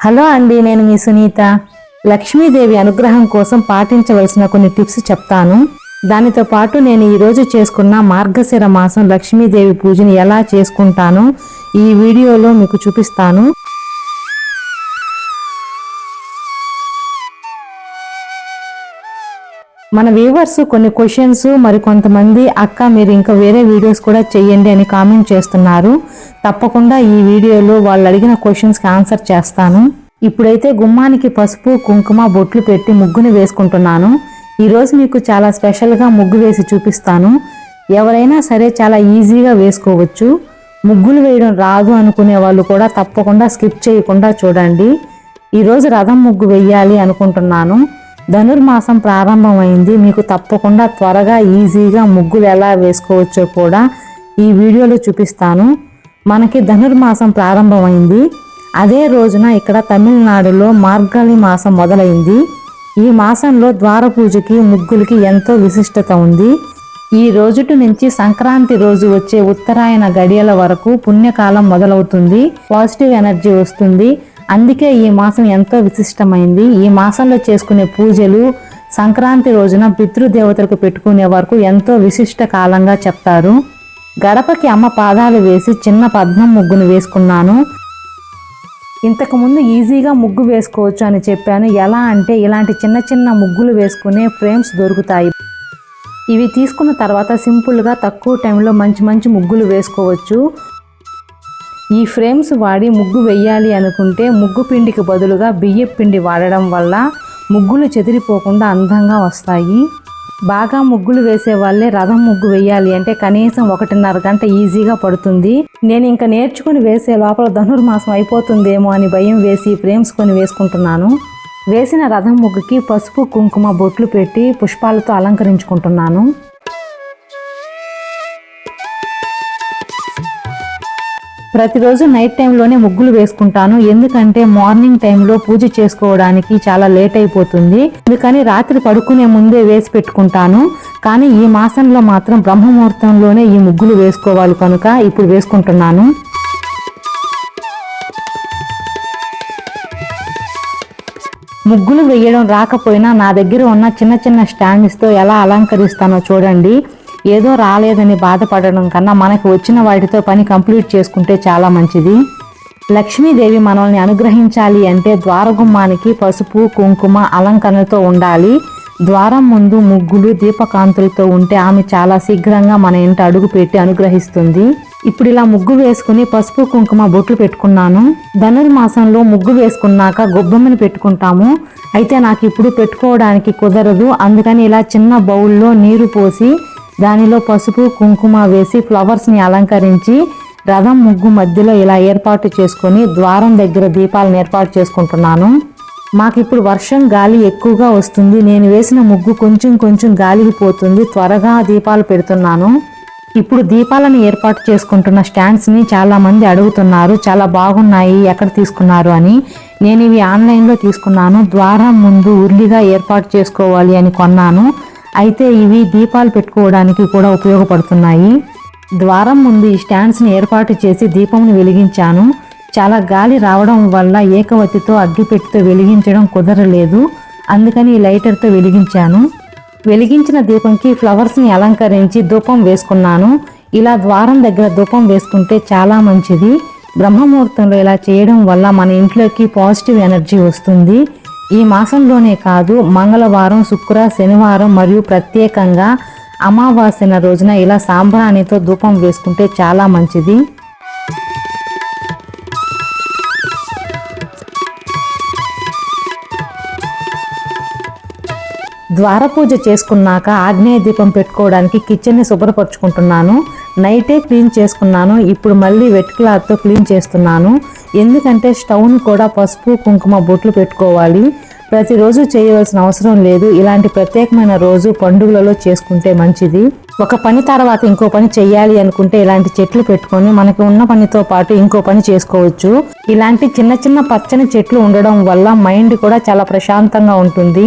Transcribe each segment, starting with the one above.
Hello అండి నేను మీ సునీత. లక్ష్మీదేవి అనుగ్రహం కోసం పాటించవలసిన కొన్ని టిప్స్ చెప్తాను. దానితో పాటు నేను ఈరోజు చేసుకున్న మార్గశిర మాసం లక్ష్మీదేవి పూజని ఎలా చేసుకుంటానో ఈ వీడియోలో మీకు చూపిస్తాను. మన వ్యూవర్స్ కొన్ని క్వశ్చన్స్ మరి కొంతమంది అక్క మీరు ఇంకా వేరే వీడియోస్ కూడా చేయండి అని కామెంట్ చేస్తున్నారు. తప్పకుండా ఈ వీడియోలో వాళ్ళు అడిగిన క్వశ్చన్స్కి ఆన్సర్ చేస్తాను. ఇప్పుడైతే గుమ్మానికి పసుపు కుంకుమ బొట్లు పెట్టి ముగ్గుని వేసుకుంటున్నాను. ఈరోజు మీకు చాలా స్పెషల్గా ముగ్గు వేసి చూపిస్తాను. ఎవరైనా సరే చాలా ఈజీగా వేసుకోవచ్చు. ముగ్గులు వేయడం రాదు అనుకునే వాళ్ళు కూడా తప్పకుండా స్కిప్ చేయకుండా చూడండి. ఈరోజు రథం ముగ్గు వేయాలి అనుకుంటున్నాను. ధనుర్మాసం ప్రారంభమైంది. మీకు తప్పకుండా త్వరగా ఈజీగా ముగ్గులు ఎలా వేసుకోవచ్చో కూడా ఈ వీడియోలో చూపిస్తాను. మనకి ధనుర్మాసం ప్రారంభమైంది. అదే రోజున ఇక్కడ తమిళనాడులో మార్గళి మాసం మొదలైంది. ఈ మాసంలో ద్వార పూజకి ముగ్గులకి ఎంతో విశిష్టత ఉంది. ఈ రోజుటి నుంచి సంక్రాంతి రోజు వచ్చే ఉత్తరాయణ గడియల వరకు పుణ్యకాలం మొదలవుతుంది. పాజిటివ్ ఎనర్జీ వస్తుంది. అందుకే ఈ మాసం ఎంతో విశిష్టమైంది. ఈ మాసంలో చేసుకునే పూజలు సంక్రాంతి రోజున పితృదేవతలకు పెట్టుకునే వరకు ఎంతో విశిష్ట కాలంగా చెప్తారు. గడపకి అమ్మ పాదాలు వేసి చిన్న పద్మం ముగ్గును వేసుకున్నాను. ఇంతకుముందు ఈజీగా ముగ్గు వేసుకోవచ్చు అని చెప్పాను. ఎలా అంటే ఇలాంటి చిన్న చిన్న ముగ్గులు వేసుకునే ఫ్రేమ్స్ దొరుకుతాయి. ఇవి తీసుకున్న తర్వాత సింపుల్గా తక్కువ టైంలో మంచి మంచి ముగ్గులు వేసుకోవచ్చు. ఈ ఫ్రేమ్స్ వాడి ముగ్గు వేయాలి అనుకుంటే ముగ్గు పిండికి బదులుగా బియ్యం పిండి వాడడం వల్ల ముగ్గులు చెదిరిపోకుండా అందంగా వస్తాయి. బాగా ముగ్గులు వేసే వాళ్ళే రథం ముగ్గు వేయాలి అంటే కనీసం ఒకటిన్నర గంట ఈజీగా పడుతుంది. నేను ఇంకా నేర్చుకుని వేసే లోపల ధనుర్మాసం అయిపోతుందేమో అని భయం వేసి ఫ్రేమ్స్ కొని వేసుకుంటున్నాను. వేసిన రథం ముగ్గుకి పసుపు కుంకుమ బొట్లు పెట్టి పుష్పాలతో అలంకరించుకుంటున్నాను. ప్రతిరోజు నైట్ టైంలోనే ముగ్గులు వేసుకుంటాను. ఎందుకంటే మార్నింగ్ టైంలో పూజ చేసుకోవడానికి చాలా లేట్ అయిపోతుంది. అందుకని రాత్రి పడుకునే ముందే వేసి పెట్టుకుంటాను. కానీ ఈ మాసంలో మాత్రం బ్రహ్మముహూర్తంలోనే ఈ ముగ్గులు వేసుకోవాలి కనుక ఇప్పుడు వేసుకుంటున్నాను. ముగ్గులు వేయడం రాకపోయినా నా దగ్గర ఉన్న చిన్న చిన్న స్టాండ్స్తో ఎలా అలంకరిస్తానో చూడండి. ఏదో రాలేదని బాధపడడం కన్నా మనకి వచ్చిన వాటితో పని కంప్లీట్ చేసుకుంటే చాలా మంచిది. లక్ష్మీదేవి మనల్ని అనుగ్రహించాలి అంటే ద్వారగుమ్మానికి పసుపు కుంకుమ అలంకరణతో ఉండాలి. ద్వారం ముందు ముగ్గులు దీపకాంతులతో ఉంటే ఆమె చాలా శీఘ్రంగా మన ఇంట అడుగు పెట్టి అనుగ్రహిస్తుంది. ఇప్పుడు ఇలా ముగ్గు వేసుకుని పసుపు కుంకుమ బొట్లు పెట్టుకున్నాను. ధనుర్మాసంలో ముగ్గు వేసుకున్నాక గొబ్బెమ్మని పెట్టుకుంటాము. అయితే నాకు ఇప్పుడు పెట్టుకోవడానికి కుదరదు. అందుకని ఇలా చిన్న బౌల్లో నీరు పోసి దానిలో పసుపు కుంకుమ వేసి ఫ్లవర్స్ని అలంకరించి రథం ముగ్గు మధ్యలో ఇలా ఏర్పాటు చేసుకొని ద్వారం దగ్గర దీపాలను ఏర్పాటు చేసుకుంటున్నాను. మాకు ఇప్పుడు వర్షం గాలి ఎక్కువగా వస్తుంది. నేను వేసిన ముగ్గు కొంచెం కొంచెం గాలికి పోతుంది. త్వరగా దీపాలు పెడుతున్నాను. ఇప్పుడు దీపాలను ఏర్పాటు చేసుకుంటున్న స్టాండ్స్ని చాలామంది అడుగుతున్నారు. చాలా బాగున్నాయి ఎక్కడ తీసుకున్నారు అని. నేను ఇవి ఆన్లైన్లో తీసుకున్నాను. ద్వారం ముందు ఉర్లిగా ఏర్పాటు చేసుకోవాలి అని కొన్నాను. అయితే ఇవి దీపాలు పెట్టుకోవడానికి కూడా ఉపయోగపడుతున్నాయి. ద్వారం ముందు ఈ స్టాండ్స్ని ఏర్పాటు చేసి దీపంని వెలిగించాను. చాలా గాలి రావడం వల్ల ఏకవతితో అగ్గిపెట్టితో వెలిగించడం కుదరలేదు. అందుకని ఈ లైటర్తో వెలిగించాను. వెలిగించిన దీపంకి ఫ్లవర్స్ని అలంకరించి ధూపం వేసుకున్నాను. ఇలా ద్వారం దగ్గర ధూపం వేసుకుంటే చాలా మంచిది. బ్రహ్మముహూర్తంలో ఇలా చేయడం వల్ల మన ఇంట్లోకి పాజిటివ్ ఎనర్జీ వస్తుంది. ఈ మాసంలోనే కాదు మంగళవారం శుక్ర శనివారం మరియు ప్రత్యేకంగా అమావాస్యన రోజున ఇలా సాంబ్రాణితో ధూపం వేసుకుంటే చాలా మంచిది. ద్వార పూజ చేసుకున్నాక ఆగ్నేయ దీపం పెట్టుకోవడానికి కిచెన్ని శుభ్రపరచుకుంటున్నాను. నైటే క్లీన్ చేసుకున్నాను. ఇప్పుడు మళ్ళీ వెట్ క్లాత్తో క్లీన్ చేస్తున్నాను. ఎందుకంటే స్టవ్ని కూడా పసుపు కుంకుమ బొట్లు పెట్టుకోవాలి. ప్రతిరోజు చేయవలసిన అవసరం లేదు. ఇలాంటి ప్రత్యేకమైన రోజు పండుగలలో చేసుకుంటే మంచిది. ఒక పని తర్వాత ఇంకో పని చేయాలి అనుకుంటే ఇలాంటి చెట్లు పెట్టుకొని మనకి ఉన్న పనితో పాటు ఇంకో పని చేసుకోవచ్చు. ఇలాంటి చిన్న చిన్న పచ్చని చెట్లు ఉండడం వల్ల మైండ్ కూడా చాలా ప్రశాంతంగా ఉంటుంది.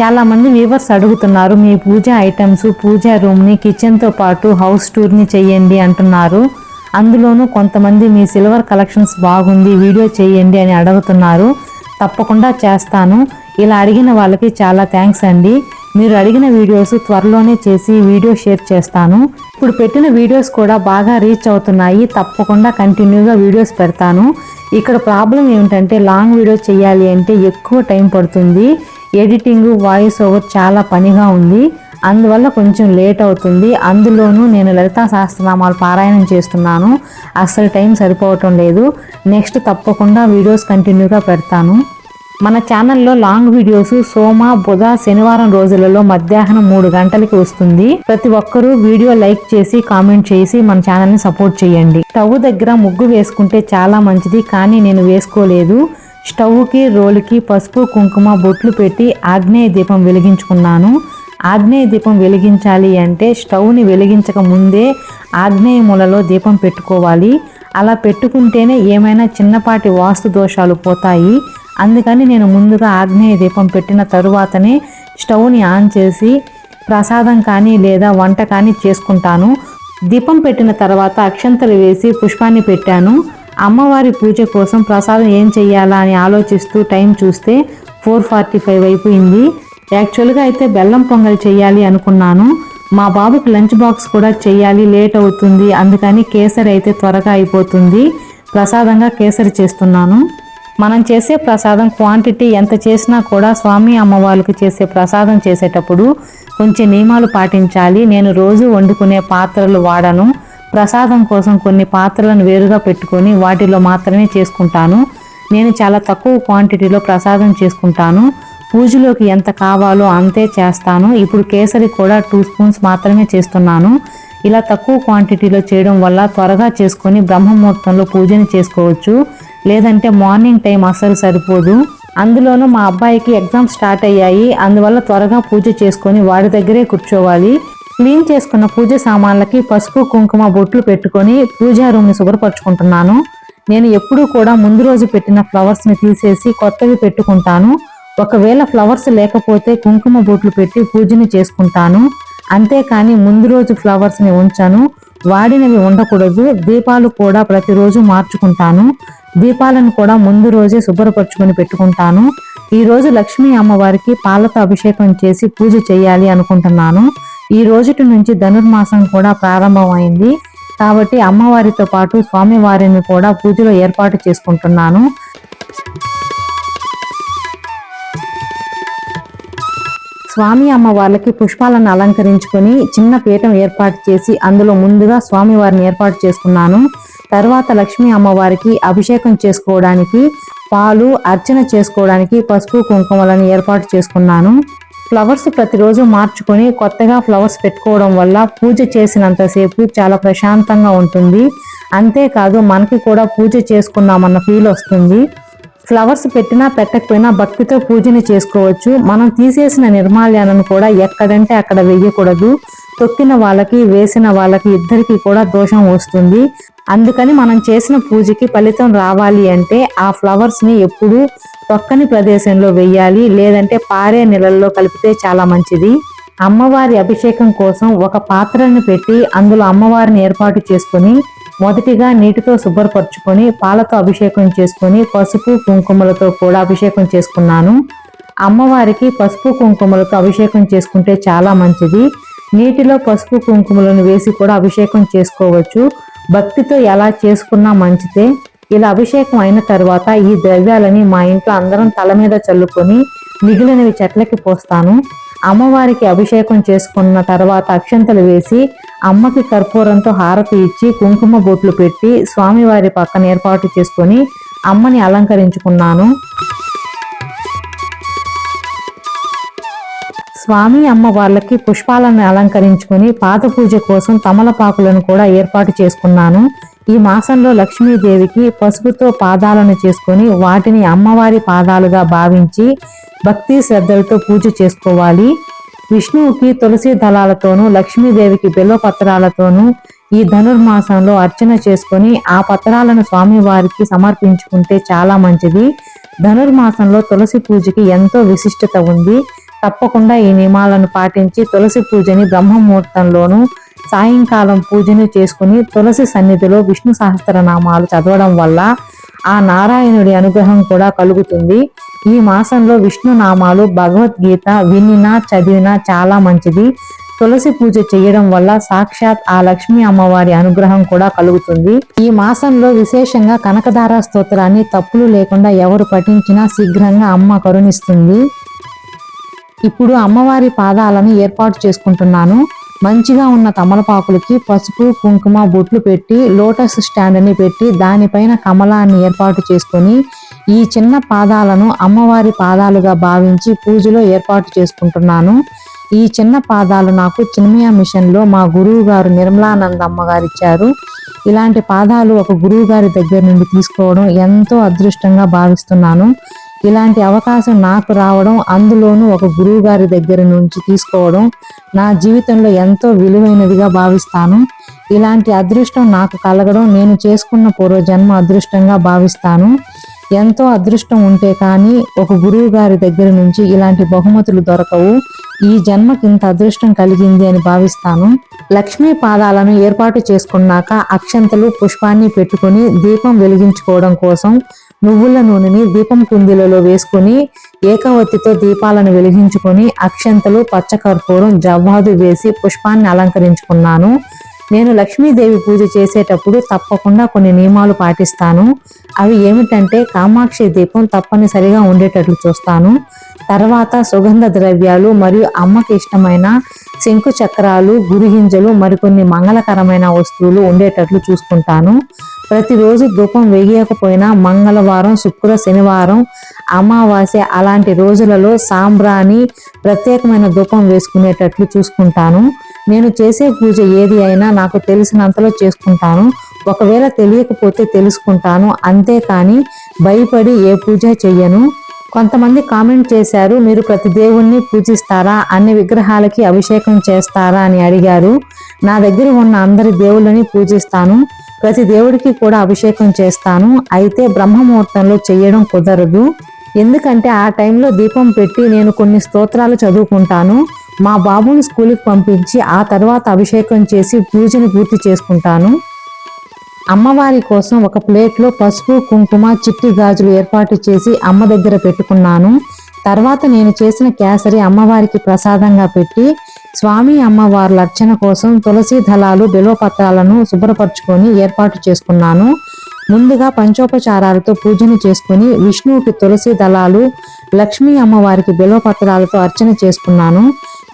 చాలామంది వ్యూవర్స్ అడుగుతున్నారు మీ పూజ ఐటమ్స్ పూజా రూమ్ని కిచెన్తో పాటు హౌస్ టూర్ని చెయ్యండి అంటున్నారు. అందులోనూ కొంతమంది మీ సిల్వర్ కలెక్షన్స్ బాగుంది వీడియో చేయండి అని అడుగుతున్నారు. తప్పకుండా చేస్తాను. ఇలా అడిగిన వాళ్ళకి చాలా థ్యాంక్స్ అండి. మీరు అడిగిన వీడియోస్ త్వరలోనే చేసి వీడియో షేర్ చేస్తాను. ఇప్పుడు పెట్టిన వీడియోస్ కూడా బాగా రీచ్ అవుతున్నాయి. తప్పకుండా కంటిన్యూగా వీడియోస్ పెడతాను. ఇక్కడ ప్రాబ్లం ఏమిటంటే లాంగ్ వీడియో చేయాలి అంటే ఎక్కువ టైం పడుతుంది. ఎడిటింగ్ వాయిస్ ఓవర్ చాలా పనిగా ఉంది. అందువల్ల కొంచెం లేట్ అవుతుంది. అందులోనూ నేను లలితా సహస్రనామాలు పారాయణం చేస్తున్నాను. అస్సలు టైం సరిపోవటం లేదు. నెక్స్ట్ తప్పకుండా వీడియోస్ కంటిన్యూగా పెడతాను. మన ఛానల్లో లాంగ్ వీడియోస్ సోమ బుధ శనివారం రోజులలో మధ్యాహ్నం మూడు గంటలకి వస్తుంది. ప్రతి ఒక్కరూ వీడియో లైక్ చేసి కామెంట్ చేసి మన ఛానల్ని సపోర్ట్ చేయండి. స్టవ్ దగ్గర ముగ్గు వేసుకుంటే చాలా మంచిది కానీ నేను వేసుకోలేదు. స్టవ్కి రోలుకి పసుపు కుంకుమ బొట్లు పెట్టి ఆగ్నేయ దీపం వెలిగించుకున్నాను. ఆగ్నేయ దీపం వెలిగించాలి అంటే స్టవ్ని వెలిగించక ముందే ఆగ్నేయ మూలలో దీపం పెట్టుకోవాలి. అలా పెట్టుకుంటేనే ఏమైనా చిన్నపాటి వాస్తు దోషాలు పోతాయి. అందుకని నేను ముందుగా ఆగ్నేయ దీపం పెట్టిన తరువాతనే స్టవ్ని ఆన్ చేసి ప్రసాదం కానీ లేదా వంట కానీ చేసుకుంటాను. దీపం పెట్టిన తర్వాత అక్షంతలు వేసి పుష్పాన్ని పెట్టాను. అమ్మవారి పూజ కోసం ప్రసాదం ఏం చెయ్యాలా అని ఆలోచిస్తూ టైం చూస్తే ఫోర్ ఫార్టీ ఫైవ్ అయిపోయింది. యాక్చువల్గా అయితే బెల్లం పొంగల్ చేయాలి అనుకున్నాను. మా బాబుకి లంచ్ బాక్స్ కూడా చేయాలి లేట్ అవుతుంది. అందుకని కేసరి అయితే త్వరగా అయిపోతుంది. ప్రసాదంగా కేసరి చేస్తున్నాను. మనం చేసే ప్రసాదం క్వాంటిటీ ఎంత చేసినా కూడా స్వామి అమ్మవారికి చేసే ప్రసాదం చేసేటప్పుడు కొంచెం నియమాలు పాటించాలి. నేను రోజు వండుకునే పాత్రలు వాడను. ప్రసాదం కోసం కొన్ని పాత్రలను వేరుగా పెట్టుకొని వాటిలో మాత్రమే చేసుకుంటాను. నేను చాలా తక్కువ క్వాంటిటీలో ప్రసాదం చేసుకుంటాను. పూజలోకి ఎంత కావాలో అంతే చేస్తాను. ఇప్పుడు కేసరి కూడా టూ స్పూన్స్ మాత్రమే చేస్తున్నాను. ఇలా తక్కువ క్వాంటిటీలో చేయడం వల్ల త్వరగా చేసుకొని బ్రహ్మముహూర్తంలో పూజని చేసుకోవచ్చు. లేదంటే మార్నింగ్ టైం అస్సలు సరిపోదు. అందులోనూ మా అబ్బాయికి ఎగ్జామ్ స్టార్ట్ అయ్యాయి. అందువల్ల త్వరగా పూజ చేసుకొని వాడి దగ్గరే కూర్చోవాలి. క్లీన్ చేసుకున్న పూజ సామాన్లకి పసుపు కుంకుమ బొట్లు పెట్టుకొని పూజా రూమ్ని శుభ్రపరచుకుంటున్నాను. నేను ఎప్పుడూ కూడా ముందు రోజు పెట్టిన ఫ్లవర్స్ని తీసేసి కొత్తవి పెట్టుకుంటాను. ఒకవేళ ఫ్లవర్స్ లేకపోతే కుంకుమ బొట్లు పెట్టి పూజని చేసుకుంటాను. అంతేకాని ముందు రోజు ఫ్లవర్స్ని ఉంచాను. వాడినవి ఉండకూడదు. దీపాలు కూడా ప్రతిరోజు మార్చుకుంటాను. దీపాలను కూడా ముందు రోజే శుభ్రపరచుకొని పెట్టుకుంటాను. ఈ రోజు లక్ష్మీ అమ్మవారికి పాలతో అభిషేకం చేసి పూజ చేయాలి అనుకుంటున్నాను. ఈ రోజుటి నుంచి ధనుర్మాసం కూడా ప్రారంభమైంది. కాబట్టి అమ్మవారితో పాటు స్వామివారిని కూడా పూజలో ఏర్పాటు చేసుకుంటున్నాను. స్వామి అమ్మ వాళ్ళకి పుష్పాలను అలంకరించుకొని చిన్న పీఠం ఏర్పాటు చేసి అందులో ముందుగా స్వామివారిని ఏర్పాటు చేసుకున్నాను. తర్వాత లక్ష్మీ అమ్మవారికి అభిషేకం చేసుకోవడానికి పాలు అర్చన చేసుకోవడానికి పసుపు కుంకుమలను ఏర్పాటు చేసుకున్నాను. ఫ్లవర్స్ ప్రతిరోజు మార్చుకొని కొత్తగా ఫ్లవర్స్ పెట్టుకోవడం వల్ల పూజ చేసినంతసేపు చాలా ప్రశాంతంగా ఉంటుంది. అంతేకాదు మనకి కూడా పూజ చేసుకున్నామన్న ఫీల్ వస్తుంది. ఫ్లవర్స్ పెట్టినా పెట్టకపోయినా భక్తితో పూజని చేసుకోవచ్చు. మనం తీసేసిన నిర్మాల్యాలను కూడా ఎక్కడంటే అక్కడ వేయకూడదు. తొక్కిన వాళ్ళకి వేసిన వాళ్ళకి ఇద్దరికి కూడా దోషం వస్తుంది. అందుకని మనం చేసిన పూజకి ఫలితం రావాలి అంటే ఆ ఫ్లవర్స్ని ఎప్పుడు ఎప్పుడూ తొక్కని ప్రదేశంలో వెయ్యాలి లేదంటే పారే నీళ్ళల్లో కలిపితే చాలా మంచిది. అమ్మవారి అభిషేకం కోసం ఒక పాత్రను పెట్టి అందులో అమ్మవారిని ఏర్పాటు చేసుకొని మొదటిగా నీటితో శుభ్రపరచుకొని పాలతో అభిషేకం చేసుకొని పసుపు కుంకుమలతో కూడా అభిషేకం చేసుకున్నాను. అమ్మవారికి పసుపు కుంకుమలతో అభిషేకం చేసుకుంటే చాలా మంచిది. నీటిలో పసుపు కుంకుమలను వేసి కూడా అభిషేకం చేసుకోవచ్చు. భక్తితో ఎలా చేసుకున్నా మంచిదే. ఇలా అభిషేకం అయిన తర్వాత ఈ ద్రవ్యాలని మా ఇంట్లో అందరం తల మీద చల్లుకొని మిగిలినవి చెట్లకి పోస్తాను. అమ్మవారికి అభిషేకం చేసుకున్న తర్వాత అక్షంతలు వేసి అమ్మకి కర్పూరంతో హారతి ఇచ్చి కుంకుమ బొట్లు పెట్టి స్వామివారి పక్కన ఏర్పాటు చేసుకొని అమ్మని అలంకరించుకున్నాను. స్వామి అమ్మ వాళ్ళకి పుష్పాలను అలంకరించుకొని పాత పూజ కోసం తమలపాకులను కూడా ఏర్పాటు చేసుకున్నాను. ఈ మాసంలో లక్ష్మీదేవికి పసుపుతో పాదాలను చేసుకొని వాటిని అమ్మవారి పాదాలుగా భావించి భక్తి శ్రద్ధలతో పూజ చేసుకోవాలి. విష్ణువుకి తులసి దళాలతోనూ లక్ష్మీదేవికి బిల్వపత్రాలతోనూ ఈ ధనుర్మాసంలో అర్చన చేసుకొని ఆ పత్రాలను స్వామివారికి సమర్పించుకుంటే చాలా మంచిది. ధనుర్మాసంలో తులసి పూజకి ఎంతో విశిష్టత ఉంది. తప్పకుండా ఈ నియమాలను పాటించి తులసి పూజని బ్రహ్మముహూర్తంలోనూ సాయంకాలం పూజను చేసుకుని తులసి సన్నిధిలో విష్ణు సహస్రనామాలు చదవడం వల్ల ఆ నారాయణుడి అనుగ్రహం కూడా కలుగుతుంది. ఈ మాసంలో విష్ణు నామాలు భగవద్గీత వినినా చదివినా చాలా మంచిది. తులసి పూజ చేయడం వల్ల సాక్షాత్ ఆ లక్ష్మీ అమ్మవారి అనుగ్రహం కూడా కలుగుతుంది. ఈ మాసంలో విశేషంగా కనకదార స్తోత్రాన్ని తప్పులు లేకుండా ఎవరు పఠించినా శీఘ్రంగా అమ్మ కరుణిస్తుంది. ఇప్పుడు అమ్మవారి పాదాలను ఏర్పాటు చేసుకుంటున్నాను. మంచిగా ఉన్న తమలపాకులకి పసుపు కుంకుమ బొట్లు పెట్టి లోటస్ స్టాండ్ని పెట్టి దానిపైన కమలాన్ని ఏర్పాటు చేసుకొని ఈ చిన్న పాదాలను అమ్మవారి పాదాలుగా భావించి పూజలో ఏర్పాటు చేసుకుంటున్నాను. ఈ చిన్న పాదాలు నాకు చిన్మయ మిషన్లో మా గురువు గారు నిర్మలానంద అమ్మగారు ఇచ్చారు. ఇలాంటి పాదాలు ఒక గురువు గారి దగ్గర నుండి తీసుకోవడం ఎంతో అదృష్టంగా భావిస్తున్నాను. ఇలాంటి అవకాశం నాకు రావడం అందులోనూ ఒక గురువు గారి దగ్గర నుంచి తీసుకోవడం నా జీవితంలో ఎంతో విలువైనదిగా భావిస్తాను. ఇలాంటి అదృష్టం నాకు కలగడం నేను చేసుకున్న పూర్వజన్మ అదృష్టంగా భావిస్తాను. ఎంతో అదృష్టం ఉంటే కానీ ఒక గురువు గారి దగ్గర నుంచి ఇలాంటి బహుమతులు దొరకవు. ఈ జన్మకి ఇంత అదృష్టం కలిగింది అని భావిస్తాను. లక్ష్మీ పాదాలను ఏర్పాటు చేసుకున్నాక అక్షంతలు పుష్పాన్ని పెట్టుకుని దీపం వెలిగించుకోవడం కోసం నువ్వుల నూనెని దీపం కుందిలలో వేసుకుని ఏకవత్తితో దీపాలను వెలిగించుకొని అక్షంతలు పచ్చకర్పూరం జవ్వాదు వేసి పుష్పాన్ని అలంకరించుకున్నాను. నేను లక్ష్మీదేవి పూజ చేసేటప్పుడు తప్పకుండా కొన్ని నియమాలు పాటిస్తాను. అవి ఏమిటంటే కామాక్షి దీపం తప్పనిసరిగా ఉండేటట్లు చూస్తాను. తర్వాత సుగంధ ద్రవ్యాలు మరియు అమ్మకి ఇష్టమైన శంకు చక్రాలు గురిహింజలు మరికొన్ని మంగళకరమైన వస్తువులు ఉండేటట్లు చూసుకుంటాను. ప్రతిరోజు ధూపం వేయకపోయినా మంగళవారం శుక్ర శనివారం అమావాస్య అలాంటి రోజులలో సాంబ్రాణి ప్రత్యేకమైన ధూపం వేసుకునేటట్లు చూసుకుంటాను. నేను చేసే పూజ ఏది అయినా నాకు తెలిసినంతలో చేసుకుంటాను. ఒకవేళ తెలియకపోతే తెలుసుకుంటాను. అంతేకాని భయపడి ఏ పూజ చెయ్యను. కొంతమంది కామెంట్ చేశారు మీరు ప్రతి దేవుణ్ణి పూజిస్తారా? అన్ని విగ్రహాలకి అభిషేకం చేస్తారా? అని అడిగారు. నా దగ్గర ఉన్న అందరి దేవుళ్ళని పూజిస్తాను. ప్రతి దేవుడికి కూడా అభిషేకం చేస్తాను. అయితే బ్రహ్మముహూర్తంలో చేయడం కుదరదు. ఎందుకంటే ఆ టైంలో దీపం పెట్టి నేను కొన్ని స్తోత్రాలు చదువుకుంటాను. మా బాబుని స్కూల్కి పంపించి ఆ తర్వాత అభిషేకం చేసి పూజను పూర్తి చేసుకుంటాను. అమ్మవారి కోసం ఒక ప్లేట్లో పసుపు కుంకుమ చిట్టి గాజులు ఏర్పాటు చేసి అమ్మ దగ్గర పెట్టుకున్నాను. తర్వాత నేను చేసిన కేసరి అమ్మవారికి ప్రసాదంగా పెట్టి స్వామి అమ్మవార్ల అర్చన కోసం తులసి దళాలు బిల్వపత్రాలను శుభ్రపరచుకొని ఏర్పాటు చేసుకున్నాను. ముందుగా పంచోపచారాలతో పూజను చేసుకుని విష్ణువుకి తులసి దళాలు లక్ష్మీ అమ్మవారికి బిల్వపత్రాలతో అర్చన చేసుకున్నాను.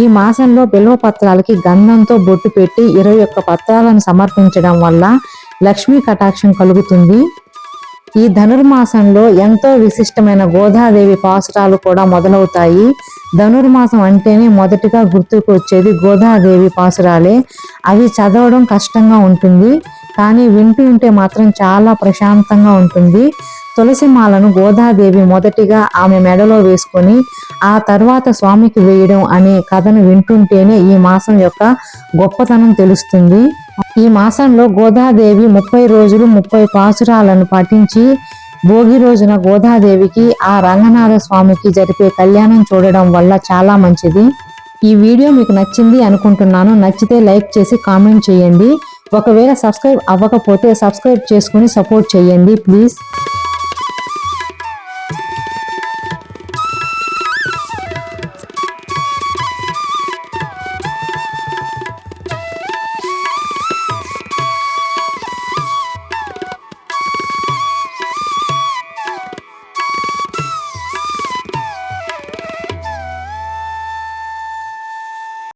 ఈ మాసంలో బిల్వపత్రాలకి గంధంతో బొట్టు పెట్టి ఇరవై ఒక్క పత్రాలను సమర్పించడం వల్ల లక్ష్మీ కటాక్షం కలుగుతుంది. ఈ ధనుర్మాసంలో ఎంతో విశిష్టమైన గోదాదేవి పాసురాలు కూడా మొదలవుతాయి. ధనుర్మాసం అంటేనే మొదటిగా గుర్తుకు వచ్చేది గోదాదేవి పాసురాలే. అవి చదవడం కష్టంగా ఉంటుంది. కానీ వింటూ ఉంటే మాత్రం చాలా ప్రశాంతంగా ఉంటుంది. తులసి మాలను గోదాదేవి మొదటిగా ఆమె మెడలో వేసుకొని ఆ తర్వాత స్వామికి వేయడం అనే కథను వింటుంటేనే ఈ మాసం యొక్క గొప్పతనం తెలుస్తుంది. ఈ మాసంలో గోదాదేవి ముప్పై రోజులు ముప్పై పాసురాలను పఠించి భోగి రోజున గోదాదేవికి ఆ రంగనాథ స్వామికి జరిపే కళ్యాణం చూడడం వల్ల చాలా మంచిది. ఈ వీడియో మీకు నచ్చింది అనుకుంటున్నాను. నచ్చితే లైక్ చేసి కామెంట్ చేయండి. ఒకవేళ సబ్స్క్రైబ్ అవ్వకపోతే సబ్స్క్రైబ్ చేసుకుని సపోర్ట్ చేయండి ప్లీజ్.